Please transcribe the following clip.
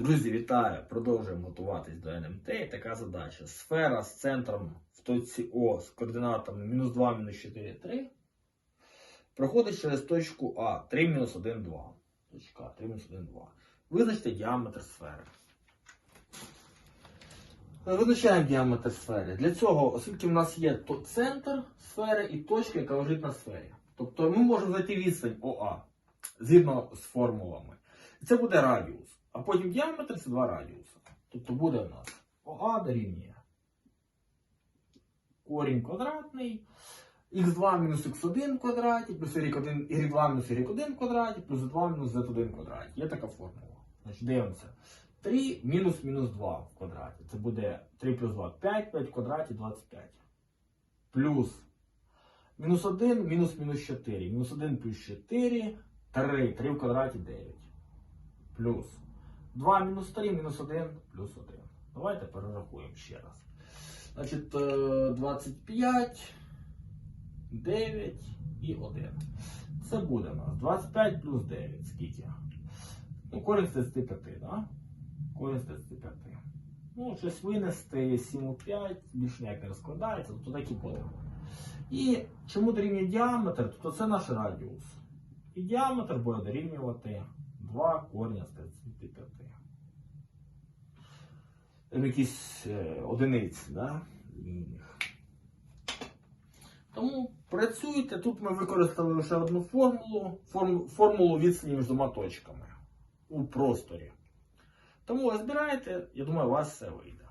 Друзі, вітаю! Продовжуємо готуватись до НМТ. Така задача. Сфера з центром в точці О з координатами мінус 2, мінус 4, 3 проходить через точку А 3, мінус 1, 2. Точка А 3, мінус 1, 2. Визначте діаметр сфери. Визначаємо діаметр сфери. Для цього, оскільки в нас є то- центр сфери і точка, яка лежить на сфері. Тобто ми можемо знайти відстань ОА згідно з формулами. І це буде радіус. А потім діаметр це два радіуси. Тобто буде у нас ОА дорівнює корінь квадратний, х2 мінус х1 в квадраті, плюс y1, y2 мінус y1 в квадраті, плюс 2 мінус z1 квадраті. Є така формула. Значить, дивимося. 3 мінус мінус 2 в квадраті. Це буде 3 плюс 2 5, 5 в квадраті 25. Плюс мінус 1, мінус мінус 4. Мінус 1 плюс 4, 3, 3 в квадраті 9. Плюс 2 мінус 3, мінус 1, плюс 1. Давайте перерахуємо ще раз. Значить, е, 25, 9 і 1. Це буде у нас 25 плюс 9. Скільки? Ну, корінь з 35, да? Корінь з 35. Ну, щось винести 7 у 5, більш ніяк не розкладається, тобто так і буде. І чому дорівнює діаметр? Тобто це наш радіус. І діаметр буде дорівнювати 2 корня з 35. Там якісь е, одиниці, да? Тому працюйте. Тут ми використали лише одну формулу, форм, формулу відстані між двома точками у просторі. Тому розбирайте, я думаю, у вас все вийде.